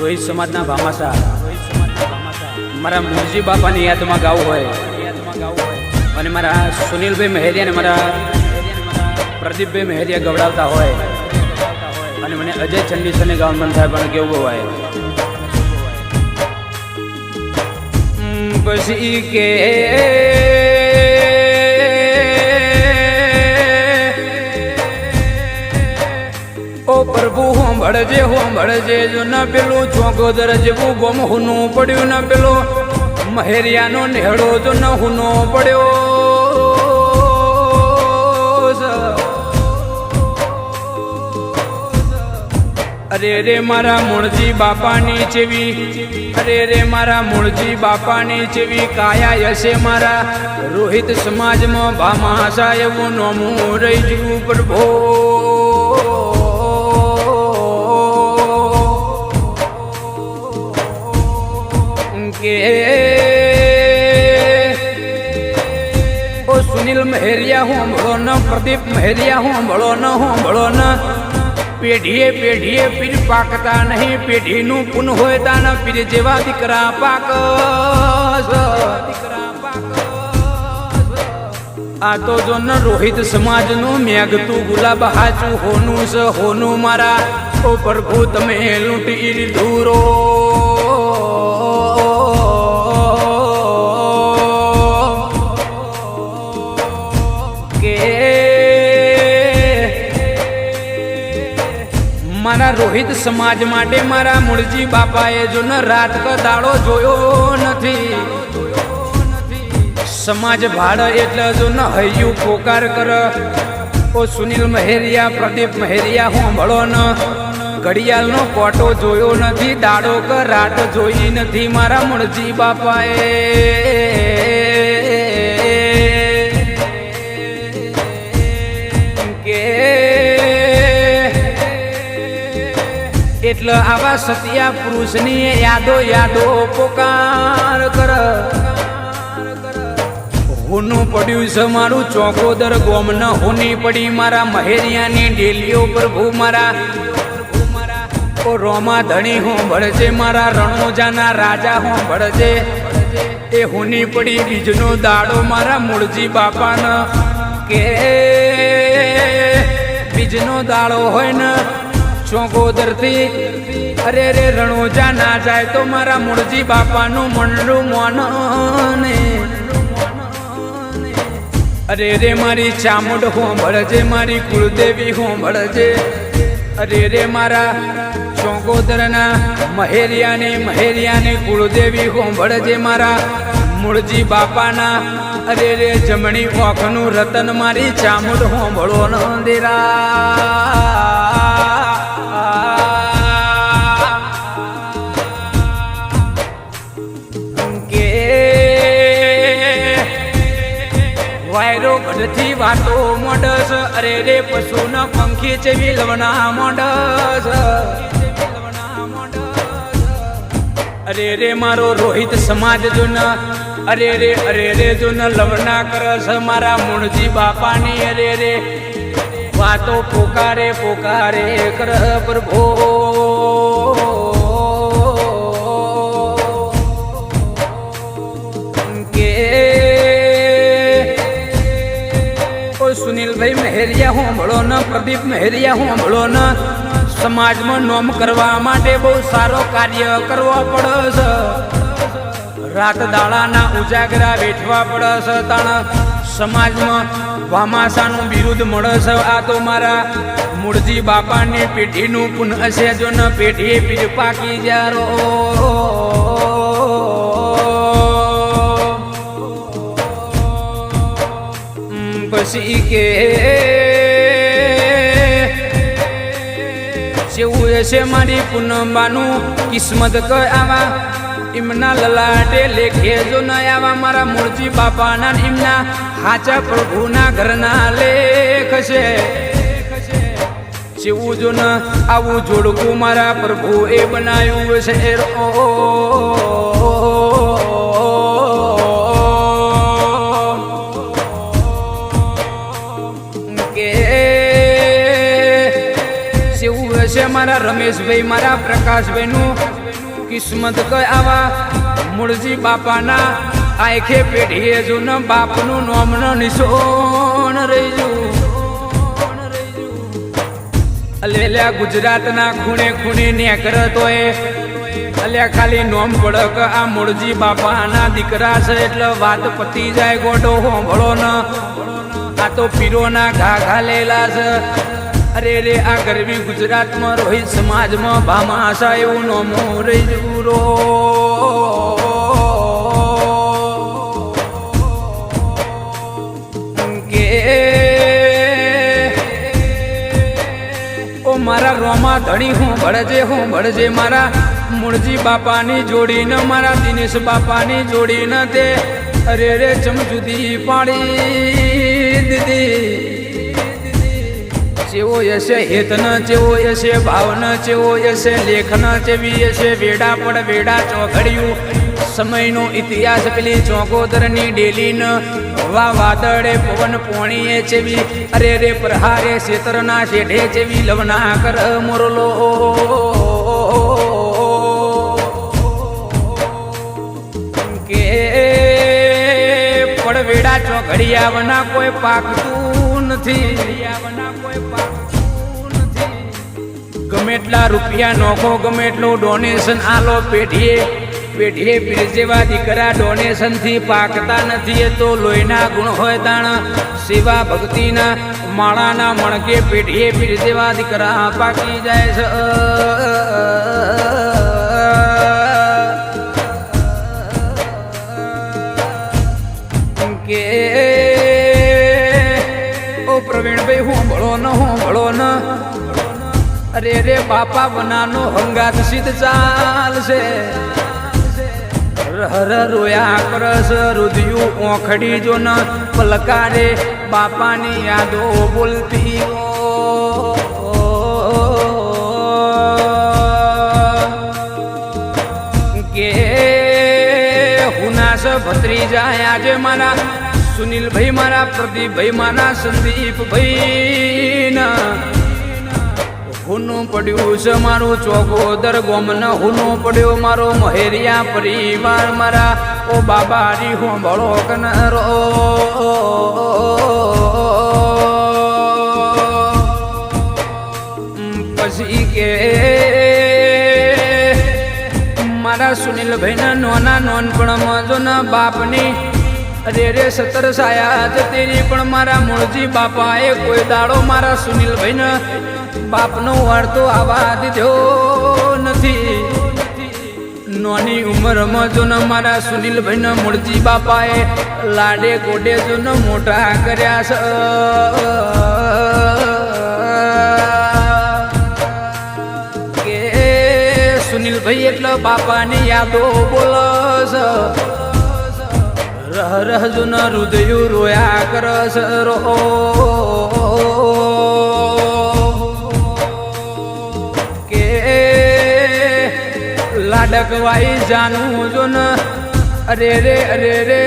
રોહિત સમાજના ભામાસા. મારા મુરજી બાપાની યાદમાં ગાવું હોય. અને મારા સુનિલભાઈ મહેરિયા અને મારા પ્રદીપભાઈ મહેરિયા ગવડાવતા હોય. અને મને અજય ચંડીસરને ગાવાનું મન થાય પણ કેવું હોય. પછી કે ઓ પ્રભુ હોંભળજે હોંભળજે જો ન પેલું ચોગોદર જેવું ગોમ હુનું પડ્યું ન પેલો. મહેરિયાનો નેહડો જો ન હુનો પડ્યો. અરે રે મારા મૂળજી બાપાની ચેવી અરે રે મારા મૂળજી બાપાની ચેવી કાયા હશે મારા. રોહિત સમાજમાં ભામાશા એવું નોમું રહી જવું પ્રભો. મહેરિયા હંભળો ન પ્રદીપ મહેરિયા હંભળો ન હોંભળો ન પેઢીએ પેઢીએ પીર પાકતા નહીં, પેઢીનું પુન હોય તાન પીર જેવા દીકરા પાક. આ તો જો ન રોહિત સમાજનું મેઘતું ગુલાબ હાચું હોનું સ, હોનું મારા. ઓ પ્રભુ, તમે લૂંટી લીધું રોહિત સમાજ માટે મારા મૂળજી બાપાએ જો ન રાત ક દાડો જોયો નથી. સમાજ ભાડ એટલે જો ન હૈયું પોકાર કર. ઓ સુનિલ મહેરિયા, પ્રદીપ મહેરિયા, હું ભળો ન. ઘડિયાળનો કોટો જોયો નથી, દાડો ક રાત જોઈ નથી મારા મૂળજી બાપાએ. એટલે આવા સત્યા પુરુષની યાદો યાદો પોકાર કર. હોનું પડ્યું છે મારું ચોકોદર ગોમ ન હોની પડી મારા મહેરિયાની ડેલીઓ પ્રભુ મારા. ઓ રોમા ધણી હું ભળજે, મારા રણોજાના રાજા હું ભળજે. એ હોની પડી બીજનો દાડો મારા મૂળજી બાપાના. કે બીજનો દાડો હોય ને ચોગોદરથી અરે રે રણોજા ના જાય તો મારા મૂળજી બાપાનું મંડળું મોન ને. અરે રે મારી ચામુંડ હોંભળજે મારી કુળદેવી હોંભળજે અરે રે મારા ચોગોદરના મહેરિયાની મહેરિયાની કુળદેવી હોંભળજે મારા મૂળજી બાપાના. અરે રે જમણી ઓખનું રતન મારી ચામુંડ હોંભળો ન દેરા. વાયરો વાતો મોડસ અરે રે પશુન પંખી જેવી લવણા મોડસ અરે રે મારો રોહિત સમાજ જુન. અરે રે અરે રે જુન ન લવણા કરસ. મારા મૂળજી બાપાની અરે રે. વાતો પોકારે પોકારે કર પ્રભો. હંભળો ન પ્રદીપ મહેરિયા હું હંભળો ન સમાજમાં નોમ કરવા માટે બહુ સારો કાર્ય કરવો પડે છે રાત દાડાના ઉજાગરા વેઠવા પડે છે તાણ સમાજમાં વામાસાનું બિરુદ મળે છે આ તો મારા મૂળજી બાપાની પેઢીનું પુનઃ છે જો ન પેઢી પીર પાકી જારો. પછી કે જેવું છે મારી પૂનમબાનું કિસ્મત ક આવા? એમના લલાટે લેખે જો ન આવા? મારા મૂળજી બાપાના એમના હાચા પ્રભુના ઘરના લેખ છે. જેવું જો ન આવું જોડકું મારા પ્રભુ એ બનાવ્યું છે. રો મારા રમેશભાઈ, મારા પ્રકાશભાઈનું કિસ્મત કઈ આવા? મૂળજી બાપાના આખે પેઢીએ જો ન બાપનું નોમ ન નિશોન રહીજું અલેલ્યા ગુજરાતના ખૂણે ખૂણે નેકર તોય. અલ્યા ખાલી નોમ પડક આ મૂળજી બાપાના દીકરા છે એટલે વાત પતી જાય ગોડો હોંભળો ન આ તો પીરોના ઘા લેલા છે. અરે રે, આ ગરવી ગુજરાતમાં રોહિત સમાજમાં ભામાશા એવું નોમો રહી જુરો મારા રોમા ધણી હું, ભળજે હું, ભળજે મારા મૂળજી બાપાની જોડી ન, મારા દિનેશ બાપાની જોડી ન તે. અરે રે, ચમચુદી પાડી દીધી. ચેવો યશે હેતન ચેવો યશે ભાવન ચેવો યશે લેખન ચેવી યશે વેડા પડ વેડા ચોઘડ્યું. સમયનો ઇતિહાસ પેલી ચોગોદરની ડેલીન. વા વાદળે પવન પોણીએ ચેવી અરે રે પ્રહારે શેતરના શેઢે ચેવી લવના કર મોરલો. કે પડવેડા ચોઘડિયાવના કોઈ પાકતું નથી. ગમે એટલા રૂપિયા નોખો, ગમે એટલું ડોનેશન આલો પેઢીએ. પેઢીએ પીર જેવા દીકરા ડોનેશનથી પાકતા નથી. તો લોહીના ગુણ હોય તાણ. સેવા ભક્તિના માળાના મણકે પેઢીએ પીર જેવા દીકરા પાકી જાય છે. ન હું ભળો ન. અરે રે બાપા બનાનો હંગાત સિદ્ધ ચાલશે. હર રોયા કરસ, રુધિયું ઓખડી જો ન. પલકારે બાપાની યાદો બોલતી કે હુનાસ ભત્રી જાય આજે મારા સુનિલભાઈ મારા પ્રદીપભાઈ, મારા સંદીપભાઈ ના હુનું પડ્યું છે મારું ચોગોદર ગોમન, હુનું પડ્યો મારો મહેરિયા પરિવાર. મારા ઓ બાબા રી હોંભળો કનરો. પછી કે મારા સુનિલભાઈ ના નોના નોનપણમાં જો ના બાપની અરે રે સતર સાયા જતેરી પણ મારા મૂળજી બાપાએ કોઈ દાડો મારા સુનિલભાઈ ને બાપનો વાળતો આવા દીધો નથી. નાની ઉંમરમાં જો ને મારા સુનિલભાઈ ને મૂળજી બાપાએ લાડે કોડે જો ને મોટા કર્યા છે કે સુનિલભાઈ એટલે બાપાની યાદો બોલસ. રહ રહ જુન હૃદયું રોયા કર સરો કે લાડકવાઈ જાનું જુન. અરે રે અરે રે,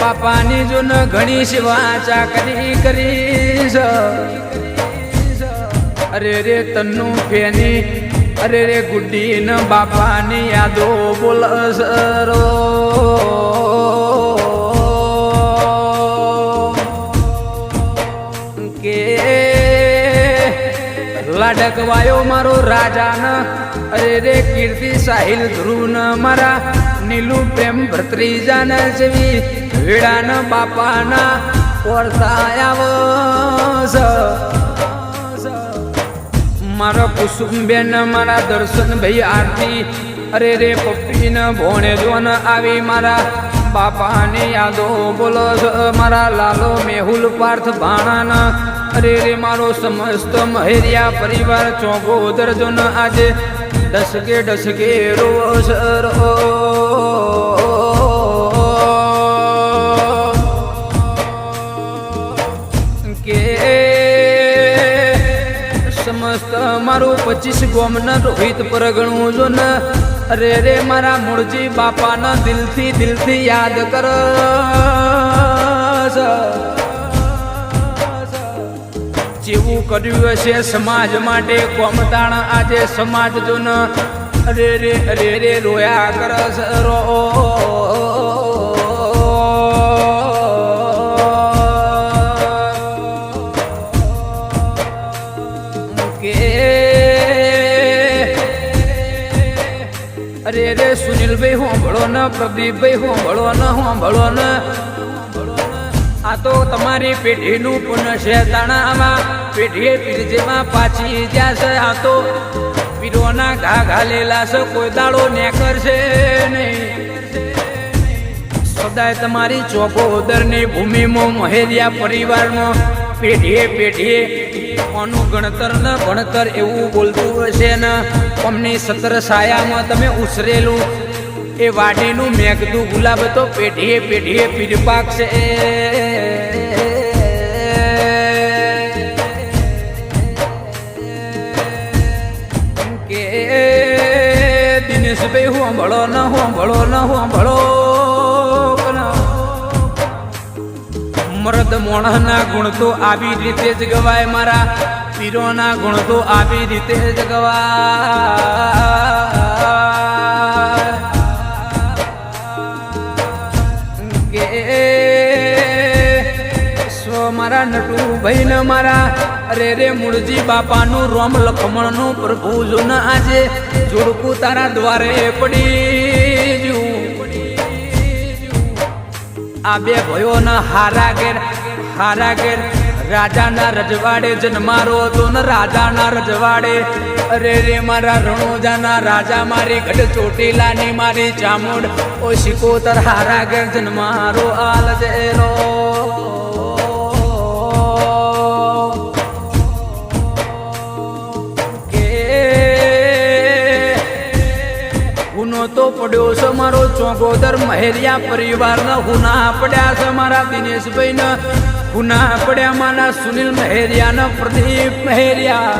બાપાની જુન ઘણી સેવા ચાકરી કરી અરે રે, તન્નું ફેની, અરે રે ગુડ્ડી ન બાપાની યાદો બોલ રો કે લાડકવાયો મારો રાજાન. અરે રે કીર્તિ સાહિલ ધ્રુવન મારા નીલુ પ્રેમ ભત્રીજાન જેવી વેડાન બાપાના વર્તાયાવ મારો કુસુમબેન, મારા દર્શન ભાઈ આરતી. અરે રે પપ્પીન ભોણે જોન આવી મારા બાપાની યાદો બોલો મારા લાલો મેહુલ પાર્થ ભાણાના અરે રે મારો સમસ્ત મહેરિયા પરિવાર ચોગો દરજો ન આજે ડસકે ડસકે રોસ રો. કે સમસ્ત મારું પચીસ ગોમન રોહિત પરગણું જો ન અરે રે મારા મૂળજી બાપાના દિલથી દિલથી યાદ કર. જેવું કર્યું હશે સમાજ માટે કોમતાણ આજે સમાજ જો ન રે રે અરે રે રોયા કર રો. પ્રદીપભાઈ હોંભળો ન હોંભળો ન. આ તો તમારી પેઢીનું પુન છે તાણામાં પેઢીએ પીરજેમાં પાછી છે, આ તો પીરોના ઘા ઘાલેલા છે, કોઈ દાડો નેકરશે નહીં. સદાય તમારી ચોકોદરની ભૂમિમાં મહેરિયા પરિવારમાં પેઢીએ પેઢીએ ગણતર ન ભણતર એવું બોલતું હશે ને. અમની સત્ર સાયામાં તમે ઉછરેલું એ વાડીનું મેઘદું ગુલાબ તો પેઢીએ પેઢીએ પીરપાક છે કે દિનેશભાઈ હું ભળો ન, હું ભળો ન, હું ભળો મરદ મોણના ગુણ તો આવી રીતે જ ગવાય મારા. પીરોના ગુણ તો આવી રીતે જ ગવાય. મારા નટુ ભાઈ ને મારા. અરે રે મૂળજી બાપાનું રોમ લખમણનું પ્રભુ જુન આજે જોડકું તારા દ્વારે પડી આ બે ભયોના હારા ઘેર હારા ઘેર રાજાના રજવાડે જન્મારો હતો ને રાજાના રજવાડે. અરે રે મારા રણોજાના રાજા, મારી ગઢ ચોટીલાની મારી ચામુંડ. ઓ શિકોતર હારા ઘેર જન્મારો આલ જેરો તો પડ્યો છે મારો ચોગોદર મહેરિયા પરિવારના. ગુના પડ્યા છે મારા દિનેશભાઈ ના ગુના પડ્યા મારા સુનિલ મહેરિયા ના પ્રદીપ મહેરિયા.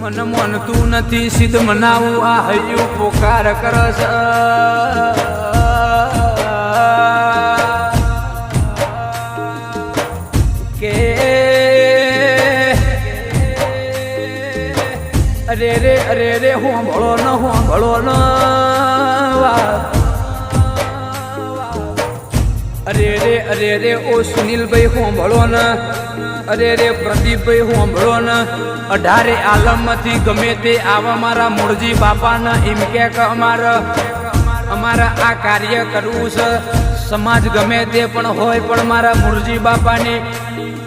મન મનતું નથી સિદ્ધ મનાવું, આ હૈયું પોકાર કરસ કે અરે રે, અરે હું ભળો ન, હું ભળો ન. અરે રે અરે રે, ઓ સુનિલભાઈ, હું ભળો ન. અરે રે, પ્રદીપભાઈ, હું ભળો ન. અઢારે આલમમાંથી ગમે તે આવા મારા મૂળજી બાપાના. એમ કે અમારા અમારા આ કાર્ય કરવું છે. સમાજ ગમે તે પણ હોય પણ મારા મુરજી બાપાની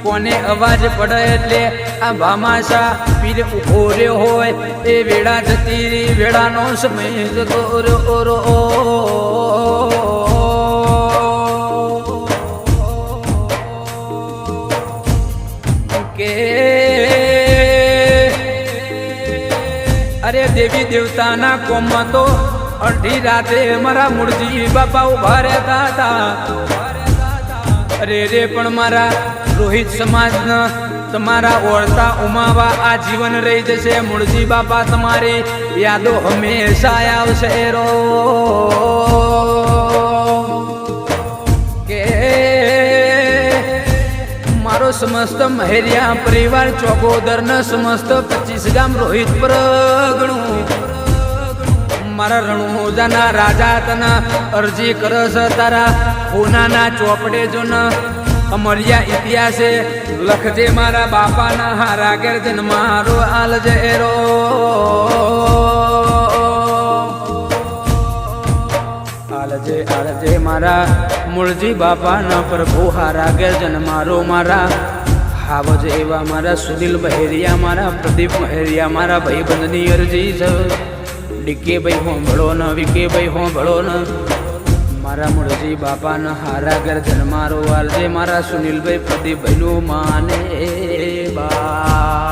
કોને અવાજ પડે એટલે આ ભામાશા પીર ઊભો રહ્યો હોય એ વેળા જતી વેળાનો સમય જતો રહ્યો રો કે અરે દેવી દેવતાના કોમમાં તો અડધી રાતે મારા મૂળજી બાપા ઊભા રહેતા હતા. અરે રે પણ મારા રોહિત સમાજના તમારા ઓળતા ઉમાવા આ જીવન રહી જશે. મૂળજી બાપા, તમારી યાદો હંમેશા આવશે રો. કે મારો સમસ્ત મહેરિયા પરિવાર ચોગોદર સમસ્ત પચીસ ગામ રોહિત પ્રગણું મારા રણુજાના રાજા તના. અરજી કરસ તારા પૂનાના ચોપડે જો ન અમર્યા ઇતિહાસે લખજે મારા બાપાના હારા ગેરજન મારો આલજે એરો આલજે આલજે મારા મૂળજી બાપાના પ્રભુ હારા ગેરજન મારો મારા હાવજ એવા મારા સુનિલ બહેરિયા, મારા પ્રદીપ મહેરિયા મારા ભાઈબંધની અરજી છે. ડીકે ભાઈ હોંભળો ન વિકે ભાઈ હોંભળો ન. મારા મૂળજી બાપાના હારા ગરજન મારો વાલજે મારા સુનિલભાઈ પ્રદીપભાઈનું માને બા